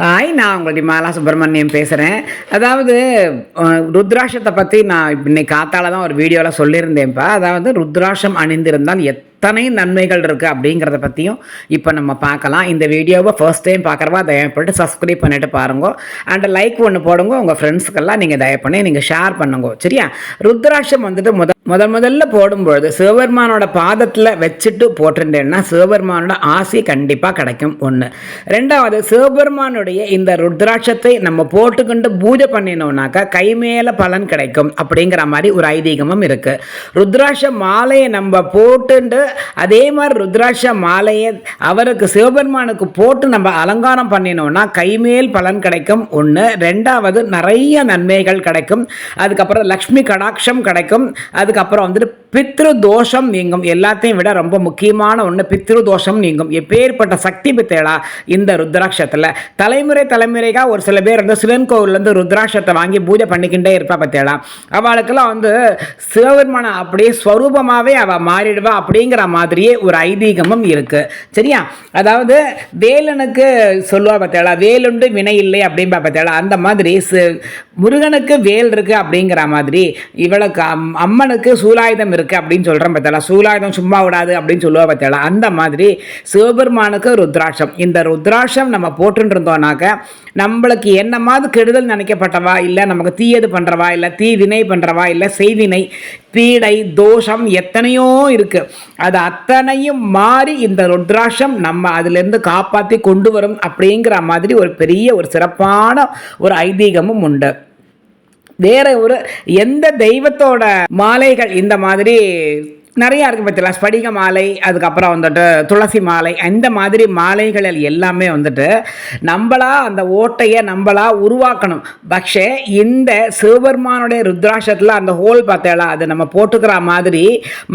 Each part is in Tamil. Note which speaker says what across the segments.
Speaker 1: ஹாய் நான் உங்களுடைய மாலா சுப்பிரமணியம் பேசுகிறேன் அதாவது ருத்ராஷத்தை ருத்ராட்சத்தை பற்றி நான் இன்னைக்கு காத்தால தான் ஒரு வீடியோவில் சொல்லியிருந்தேன்ப்பா. அதாவது ருத்ராட்சம் அணிந்திருந்தால் எத் எத்தனை நன்மைகள் இருக்குது அப்படிங்கிறத பற்றியும் இப்போ நம்ம பார்க்கலாம். இந்த வீடியோவை ஃபர்ஸ்ட் டைம் பார்க்குறவா தயவுப்பட்டு சப்ஸ்கிரைப் பண்ணிட்டு பாருங்க. அண்ட் லைக் ஒன்று போடுங்க உங்கள் ஃப்ரெண்ட்ஸுக்கெல்லாம் நீங்கள் தயவு பண்ணி நீங்கள் ஷேர் பண்ணுங்க. சரியா? ருத்ராட்சம் வந்துட்டு முத முதல் முதல்ல போடும்பொழுது சிவபெருமானோட பாதத்தில் வச்சுட்டு போட்டிருந்தேன்னா சிவபெருமானோட ஆசை கண்டிப்பாக கிடைக்கும். ஒன்று ரெண்டாவது சிவபெருமானுடைய இந்த ருத்ராட்சத்தை நம்ம போட்டுக்கொண்டு பூஜை பண்ணினோம்னாக்கா கை மேலே பலன் கிடைக்கும் அப்படிங்கிற மாதிரி ஒரு ஐதீகமும் இருக்குது ருத்ராட்ச மாலையை நம்ம போட்டுண்டு அதே மாதிரி ருத்ராட்ச மாலையை அவருக்கு சிவபெருமானுக்கு போட்டு நம்ம அலங்காரம் பண்ணினோம்னா கைமேல் பலன் கிடைக்கும். ஒன்று ரெண்டாவது நிறைய நன்மைகள் கிடைக்கும். அதுக்கப்புறம் லக்ஷ்மி கடாட்சம் கிடைக்கும். அதுக்கப்புறம் வந்துட்டு பித்ரு தோஷம் நீங்கும். எல்லாத்தையும் விட ரொம்ப முக்கியமான ஒன்று பித்ரு தோஷம் நீங்கும். எப்பேற்பட்ட சக்தி பித்தேடா இந்த ருத்ராட்சத்தில். தலைமுறை தலைமுறைக்காக ஒரு சில பேர் வந்து சிவன் கோவிலேருந்து ருத்ராட்சத்தை வாங்கி பூஜை பண்ணிக்கிட்டே இருப்பா பார்த்தேடா அவளுக்கெல்லாம் வந்து சிவபெருமான அப்படியே ஸ்வரூபமாகவே அவள் மாறிடுவா அப்படிங்கிற மாதிரியே ஒரு ஐதீகமும் இருக்குது சரியா? அதாவது வேலனுக்கு சொல்லுவா பார்த்தேளா வேலுண்டு வினை இல்லை அப்படின்பா பார்த்தேளா அந்த மாதிரி சு- முருகனுக்கு வேல் இருக்கு அப்படிங்கிற மாதிரி இவளுக்கு அம்- அம்மனுக்கு சூலாயுதம் இருக்கு அப்படின்னு சொல்கிறேன் பார்த்தேளா சூலாயுதம் சும்மா விடாது அப்படின்னு சொல்லுவா பார்த்தேளா அந்த மாதிரி சிவபெருமானுக்கு ருத்ராட்சம். இந்த ருத்ராட்சம் நம்ம போட்டுருந்தோம்னாக்க இருந்தோம்னாக்க நம்மளுக்கு என்னமாவது கெடுதல் நினைக்கப்பட்டவா? இல்லை நமக்கு தீயது பண்ணுறவா இல்லை தீ வினை பண்ணுறவா இல்லை செய்வினை பீடை தோஷம் எத்தனையோ இருக்கு. அது அத்தனையும் மாறி இந்த ருத்ராட்சம் நம்ம அதிலிருந்து காப்பாற்றி கொண்டு வரும் அப்படிங்கிற மாதிரி ஒரு பெரிய ஒரு சிறப்பான ஒரு ஐதீகமும் உண்டு. வேற ஒரு எந்த தெய்வத்தோட மாலைகள் இந்த மாதிரி நிறையா இருக்குது பார்த்தீங்களா ஸ்படிக மாலை அதுக்கப்புறம் வந்துட்டு துளசி மாலை இந்த மாதிரி மாலைகள் எல்லாமே வந்துட்டு நம்மளா அந்த ஓட்டையை நம்மளா உருவாக்கணும். பக்ஷே இந்த சிவபெருமானுடைய ருத்ராட்சத்தில் அந்த ஹோல் பார்த்தேளா அது நம்ம போட்டுக்கிற மாதிரி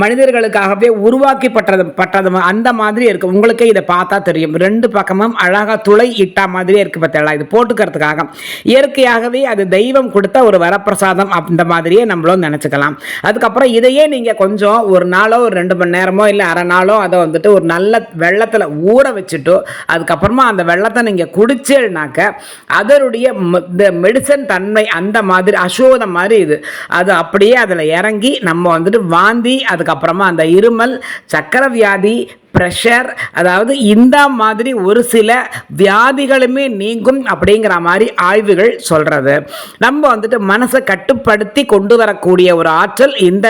Speaker 1: மனிதர்களுக்காகவே உருவாக்கப்பட்டது பட்டது பட்டது அந்த மாதிரி இருக்குது உங்களுக்கே இதை பார்த்தா தெரியும். ரெண்டு பக்கமும் அழகாக துளை இட்டா மாதிரியே இருக்குது பார்த்தேளா இது போட்டுக்கிறதுக்காக. இயற்கையாகவே அது தெய்வம் கொடுத்த ஒரு வரப்பிரசாதம் அந்த மாதிரியே நம்மளும் நினச்சிக்கலாம். அதுக்கப்புறம் இதையே நீங்கள் கொஞ்சம் ஒரு நாளோ ஒரு ரெண்டு மணி நேரமோ இல்லை அரை நாளோ அதை வந்துட்டு ஒரு நல்ல வெள்ளத்தில் ஊற வச்சுட்டோ அதுக்கப்புறமா அந்த வெள்ளத்தை நீங்கள் குடிச்சேனாக்க அதனுடைய ம- இந்த மெடிசன் தன்மை அந்த மாதிரி அசோதம் மாதிரி இது. அது அப்படியே அதில் இறங்கி நம்ம வந்துட்டு வாந்தி அதுக்கப்புறமா அந்த இருமல் சக்கர வியாதி ப்ரெஷர் அதாவது இந்த மாதிரி ஒரு சில வியாதிகளுமே நீங்கும் அப்படிங்கிற மாதிரி ஆய்வுகள் சொல்கிறது நம்ம வந்துட்டு மனசை கட்டுப்படுத்தி கொண்டு வரக்கூடிய ஒரு ஆற்றல் இந்த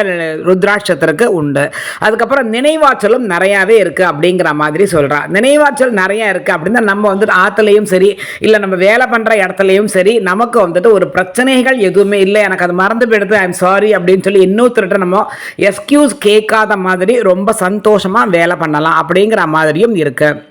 Speaker 1: ருத்ராட்சத்திற்கு உண்டு. அதுக்கப்புறம் நினைவாற்றலும் நிறையாவே இருக்குது அப்படிங்கிற மாதிரி சொல்கிறா நினைவாற்றல் நிறையா இருக்குது அப்படின்னா நம்ம வந்துட்டு ஆற்றுலையும் சரி இல்லை நம்ம வேலை பண்ணுற இடத்துலையும் சரி நமக்கு வந்துட்டு ஒரு பிரச்சனைகள் எதுவுமே இல்லை. எனக்கு அது மறந்து போயிடுது ஐம் சாரி அப்படின்னு சொல்லி இன்னொருத்தர்கிட்ட நம்ம எஸ்கியூஸ் கேட்காத மாதிரி ரொம்ப சந்தோஷமாக வேலை பண்ணலாம். அப்படிங்கிற மாதிரியும் இருக்குது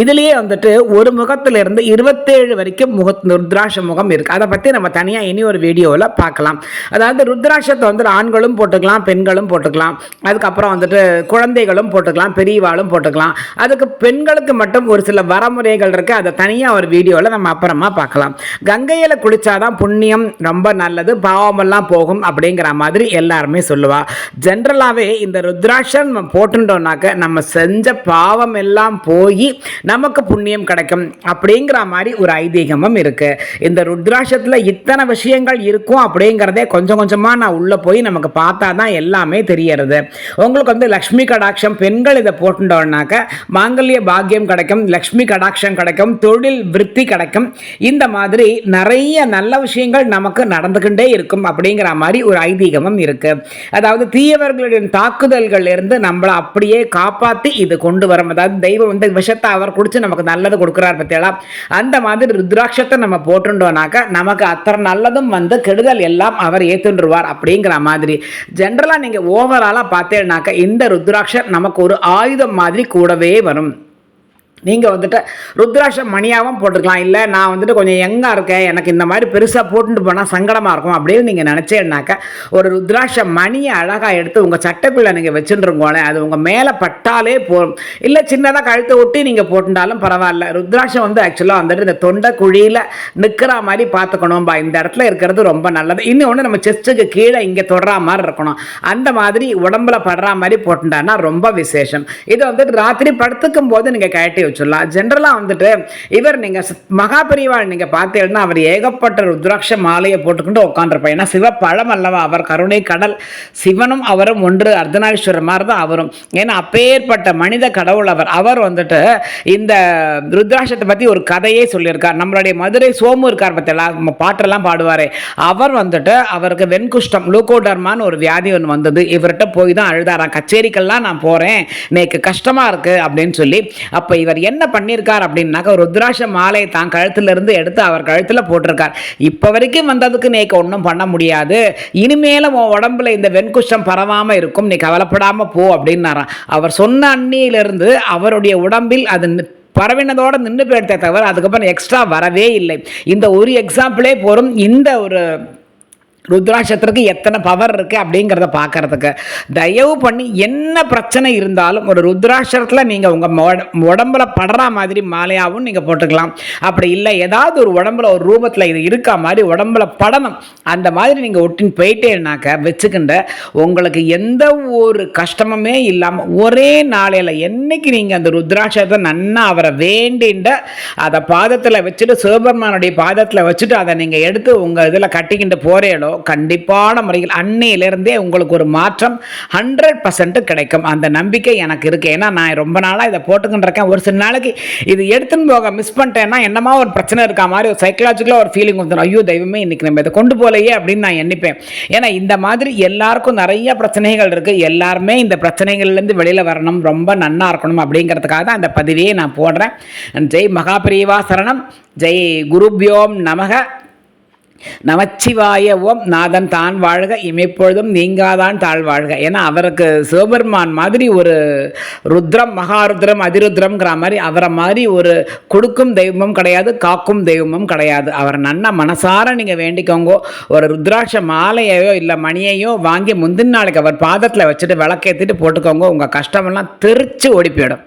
Speaker 1: இதுலேயே வந்துட்டு ஒரு முகத்திலிருந்து இருபத்தேழு வரைக்கும் முக ருத்ராட்ச முகம் இருக்குது அதை பற்றி நம்ம தனியாக இனி ஒரு வீடியோவில் பார்க்கலாம் அதாவது ருத்ராட்சத்தை வந்து ஆண்களும் போட்டுக்கலாம் பெண்களும் போட்டுக்கலாம். அதுக்கப்புறம் வந்துட்டு குழந்தைகளும் போட்டுக்கலாம் பெரியவாளும் போட்டுக்கலாம். அதுக்கு பெண்களுக்கு மட்டும் ஒரு சில வரமுறைகள் இருக்குது அதை தனியாக ஒரு வீடியோவில் நம்ம அப்புறமா பார்க்கலாம் கங்கையில் குளித்தாதான் புண்ணியம் ரொம்ப நல்லது பாவமெல்லாம் போகும் அப்படிங்கிற மாதிரி எல்லாருமே சொல்லுவா. ஜென்ரலாகவே இந்த ருத்ராட்சம் நம்ம போட்டுட்டோம்னாக்க நம்ம செஞ்ச பாவம் எல்லாம் போய் நமக்கு புண்ணியம் கிடைக்கும் அப்படிங்கிற மாதிரி ஒரு ஐதீகமும் இருக்கு. இந்த ருத்ராட்சத்தில் இத்தனை விஷயங்கள் இருக்கும் அப்படிங்கிறதே கொஞ்சம் கொஞ்சமாக நான் உள்ளே போய் நமக்கு பார்த்தா தான் எல்லாமே தெரியறது. உங்களுக்கு வந்து லக்ஷ்மி கடாட்சம் பெண்கள் இதை போட்டுட்டோம்னாக்க மாங்கல்ய பாக்கியம் கிடைக்கும் லக்ஷ்மி கடாட்சம் கிடைக்கும் தொழில் விருத்தி கிடைக்கும். இந்த மாதிரி நிறைய நல்ல விஷயங்கள் நமக்கு நடந்துகிட்டே இருக்கும் அப்படிங்கிற மாதிரி ஒரு ஐதீகமும் இருக்கு. அதாவது தீயவர்களுடைய தாக்குதல்கள் இருந்து நம்மளை அப்படியே காப்பாற்றி இது கொண்டு வரும். அதாவது தெய்வம் வந்து விஷத்தை அவர் குடிச்சு நமக்கு நல்லது கொடுக்குறார் பத்தியெல்லாம் அந்த மாதிரி ருத்ராட்சத்தை நம்ம போட்டுட்டோம்னாக்கா நமக்கு அத்தனை நல்லதும் வந்து கெடுதல் எல்லாம் அவர் ஏற்றுருவார் அப்படிங்கிற மாதிரி. ஜென்ரலாக நீங்கள் ஓவராலாக பார்த்தேன்னாக்கா இந்த ருத்ராட்சம் நமக்கு ஒரு ஆயுதம் மாதிரி கூடவே வரும். நீங்கள் வந்துட்டு ருத்ராட்சம் மணியாகவும் போட்டுக்கலாம் இல்லை நான் வந்துட்டு கொஞ்சம் யங்காக இருக்கேன். எனக்கு இந்த மாதிரி பெருசாக போட்டுட்டு போனால் சங்கடமாக இருக்கும் அப்படின்னு நீங்கள் நினச்சேன்னாக்க ஒரு ருத்ராட்ச மணியை அழகாக எடுத்து உங்கள் சட்டைக்குள்ளே நீங்கள் வச்சுருங்கோளேன் அது உங்கள் மேலே பட்டாலே போதும். இல்லை சின்னதாக கழுத்தை ஒட்டி நீங்கள் போட்டுட்டாலும் பரவாயில்ல. ருத்ராட்சம் வந்து ஆக்சுவலாக வந்துட்டு இந்த தொண்டை குழியில் நிற்கிற மாதிரி பார்த்துக்கணும்பா இந்த இடத்துல இருக்கிறது ரொம்ப நல்லது. இன்னொன்று நம்ம செஸ்ட்டுக்கு கீழே இங்கே தொடுற மாதிரி இருக்கணும். அந்த மாதிரி உடம்புல படுற மாதிரி போட்டுட்டான்னா ரொம்ப விசேஷம். இது வந்துட்டு ராத்திரி படுத்துக்கும் போது நீங்கள் கழட்டி வச்சிடலாம் ஜென்ரலாக வந்துட்டு இவர் நீங்கள் மகாபரிவாள் நீங்கள் பார்த்தீங்கன்னா அவர் ஏகப்பட்ட ருத்ராட்ச மாலையை போட்டுக்கிட்டு உட்காந்துருப்பார் ஏன்னா சிவப்பழம் அல்லவா அவர் கருணை கடல் சிவனும் அவரும் ஒன்று அர்த்தநாரீஸ்வரர் மாதிரி தான் அவரும். ஏன்னா அப்பேற்பட்ட மனித கடவுள் அவர். அவர் வந்துட்டு இந்த ருத்ராட்சத்தை பற்றி ஒரு கதையே சொல்லியிருக்கார். நம்மளுடைய மதுரை சோமு இருக்கார் பார்த்தீங்களா? நம்ம பாட்டெல்லாம் பாடுவார். அவர் வந்துட்டு அவருக்கு வெண்குஷ்டம் லூகோடர்மான்னு ஒரு வியாதி ஒன்று வந்தது. இவர்கிட்ட போய் தான் அழுதாராம். கச்சேரிக்கெல்லாம் நான் போகிறேன் எனக்கு கஷ்டமாக இருக்குது அப்படின்னு சொல்லி அப்போ இவர் என்ன பண்ணியிருக்கார் அப்படின்னாக்கா ருத்ராட்ச மாலை தான் கழுத்திலிருந்து எடுத்து அவர் கழுத்தில் போட்டிருக்கார். இப்போ வரைக்கும் வந்ததுக்கு நீக்கு ஒன்றும் பண்ண முடியாது. இனிமேலும் உன் உடம்புல இந்த வெண்குஷ்டம் பரவாமல் இருக்கும். நீ கவலைப்படாமல் போ அப்படின்னாராம். அவர் சொன்ன அன்னியிலிருந்து அவருடைய உடம்பில் அது பரவினதோடு நின்று போயிடுத்தே தவிர அதுக்கப்புறம் எக்ஸ்ட்ரா வரவே இல்லை. இந்த ஒரு எக்ஸாம்பிளே போகும் இந்த ஒரு ருத்ராட்சத்திற்கு எத்தனை பவர் இருக்குது அப்படிங்கிறத பார்க்கறதுக்கு. தயவு பண்ணி என்ன பிரச்சனை இருந்தாலும் ஒரு ருத்ராட்சரத்தில் நீங்கள் உங்கள் உடம்புல படுற மாதிரி மாலையாகவும் நீங்கள் போட்டுக்கலாம். அப்படி இல்லை ஏதாவது ஒரு உடம்புல ஒரு ரூபத்தில் இது இருக்கா மாதிரி உடம்புல படணும். அந்த மாதிரி நீங்கள் ஒட்டின்னு போயிட்டேனாக்க வச்சுக்கின்ற உங்களுக்கு எந்த ஒரு கஷ்டமுமே இல்லாமல் ஒரே நாளையில் என்னைக்கு நீங்கள் அந்த ருத்ராட்சத்தை நன்னா அவரை வேண்டின்ற அதை பாதத்தில் வச்சுட்டு சிவபெருமானுடைய பாதத்தில் வச்சுட்டு அதை நீங்கள் எடுத்து உங்கள் இதில் கட்டிக்கிட்டு போகிறீங்களோ கண்டிப்பான முறையில் அன்னையிலிருந்தே உங்களுக்கு ஒரு மாற்றம் ஹண்ட்ரட் பர்சன்ட் கிடைக்கும். அந்த நம்பிக்கை எனக்கு இருக்குது ஏன்னா நான் ரொம்ப நாளாக இதை போட்டுக்கிட்டு இருக்கேன். ஒரு சில நாளைக்கு இது எடுத்துன்னு போக மிஸ் பண்ணிட்டேன்னா என்னமா ஒரு பிரச்சனை இருக்கா மாதிரி ஒரு சைக்கலாஜிக்கலாக ஒரு ஃபீலிங் வந்துடும் ஐயோ தெய்வமே இன்றைக்கி நம்ம இதை கொண்டு போகலையே அப்படின்னு நான் எண்ணிப்பேன். ஏன்னா இந்த மாதிரி எல்லாருக்கும் நிறைய பிரச்சனைகள் இருக்குது எல்லாருமே இந்த பிரச்சனைகள்லேருந்து வெளியில் வரணும். ரொம்ப நன்னாக இருக்கணும் அப்படிங்கிறதுக்காக தான் அந்த பதிவையே நான் போடுறேன். ஜெய் மகாபிரிவா சரணம். ஜெய் குருப்யோம் நமக. நமச்சிவாய ஓம். நாதன் தான் வாழ்க இமைப்பொழுதும் நீங்காதான் தாழ் வாழ்க. ஏன்னா அவருக்கு சிவபெருமான் மாதிரி ஒரு ருத்ரம் மகாருத்ரம் அதிருத்ரம்ங்கிற மாதிரி அவரை மாதிரி ஒரு கொடுக்கும் தெய்வமும் கிடையாது காக்கும் தெய்வமும் கிடையாது. அவர் நன்ன மனசார நீங்கள் வேண்டிக்கோங்க. ஒரு ருத்ராட்ச மாலையையோ இல்லை மணியையோ வாங்கி முந்தின நாளைக்கு அவர் பாதத்தில் வச்சுட்டு விளக்கேற்றிட்டு போட்டுக்கோங்க. உங்கள் கஷ்டமெல்லாம் தெரிச்சு ஓடி போயிடும்.